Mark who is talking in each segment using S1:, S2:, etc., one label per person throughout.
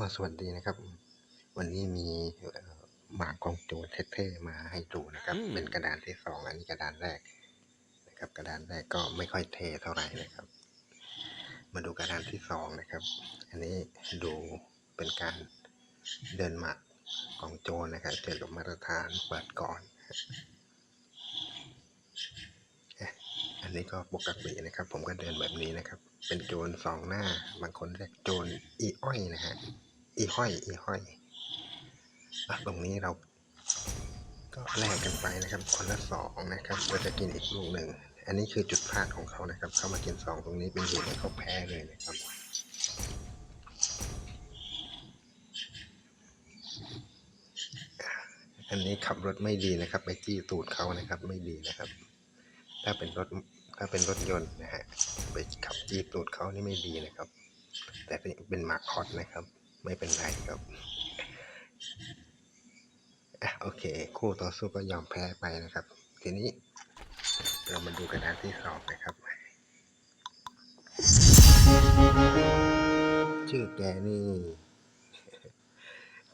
S1: ก็สวัสดีนะครับ วันนี้มีเอ่อหมากกองโจรเท่ๆมาให้ดูนะครับ
S2: อืม
S1: เป็นกระดานที่สองอันนี้กระดานแรกนะครับ กระดานแรกก็ไม่ค่อยเท่เท่าไหร่นะครับ มาดูกระดานที่สองนะครับ อันนี้ดูเป็นการเดินหมากกองโจรนะครับเจอกับมาตรฐานเปิดก่อนเอ๊ะอันนี้ก็ปกตินะครับ ผมก็เดินแบบนี้นะครับ เป็นโจรสองหน้า บางคนเรียกโจรอีอ้อยนะฮะ อีห้อยอีห้อยอะตรงนี้เราก็แลกกันไปนะครับคนละสองนะครับเราจะกินอีกลูกหนึ่งอันนี้คือจุดพลาดของเขานะครับ เขามากินสองตรงนี้เป็นเหตุให้เขาแพ้เลยนะครับอันนี้ขับรถไม่ดีนะครับไปจี้ตูดเขานะครับ ไม่ดีนะครับ ถ้าเป็นรถถ้าเป็นรถยนต์นะฮะไปขับจี้ตูดเขานี่ไม่ดีนะครับ แต่เป็นมากฮอตนะครับ ไม่เป็นไรครับอะโอเค คู่ต่อสู้ก็ยอมแพ้ไปนะครับ ทีนี้ เรามาดูกระดานที่สองนะครับ ชื่อแกนี่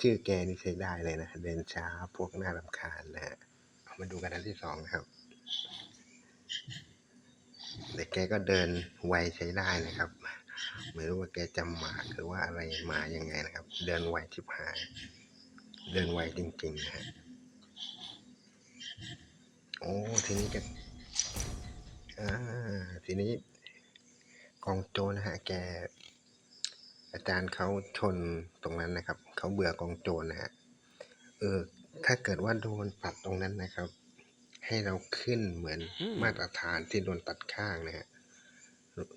S1: ชื่อแกนี่ใช้ได้เลยนะเดินช้าพวกหน่ารำคาญนะฮะมาดูกระดานที่สองนะครับแต่แกก็เดินไวใช้ได้นะครับ ไม่รู้ว่าแกจำหมากหรือว่าอะไรมายังไงนะครับ เดินไวชิบหายเดินไวจริงๆนะฮะโอ้ทีนี้ก็อ่าทีนี้กองโจรนะฮะแก อาจารย์เขาชนตรงนั้นนะครับเขาเบื่อกองโจรนะฮะเออถ้าเกิดว่าโดนตัดตรงนั้นนะครับ ให้เราขึ้นเหมือน
S2: อืม
S1: มาตรฐานที่โดนตัดข้างนะฮะ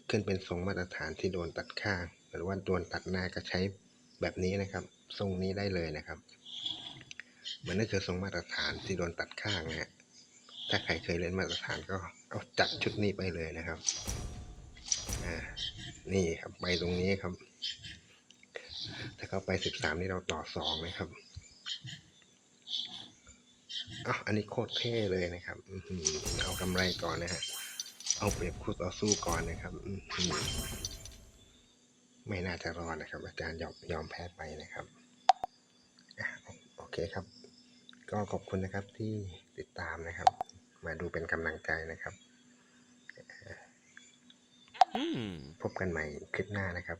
S1: ขึ้นเป็นทรงมาตรฐานที่โดนตัดข้างหรือว่าโดนตัดหน้าก็ใช้แบบนี้นะครับ ทรงนี้ได้เลยนะครับมันนั่นคือทรงมาตรฐานที่โดนตัดข้างนะฮะถ้าใครเคยเล่นมาตรฐานก็เอาจัดชุดนี้ไปเลยนะครับอ่านี่ครับไปตรงนี้ครับถ้าเขาไปสิบสามนี่เราต่อสองนะครับอะอันนี้โคตรเท่เลยนะครับ เอากำไรก่อนนะฮะ เอาเปรียบคู่ต่อสู้ก่อนนะครับอื้อหือไม่น่าจะรอดนะครับ อาจารย์ยอมยอมแพ้ไปนะครับอะโอเคครับ ก็ขอบคุณนะครับที่ติดตามนะครับ มาดูเป็นกำลังใจนะครับ
S2: Hmm.
S1: พบกันใหม่คลิปหน้านะครับ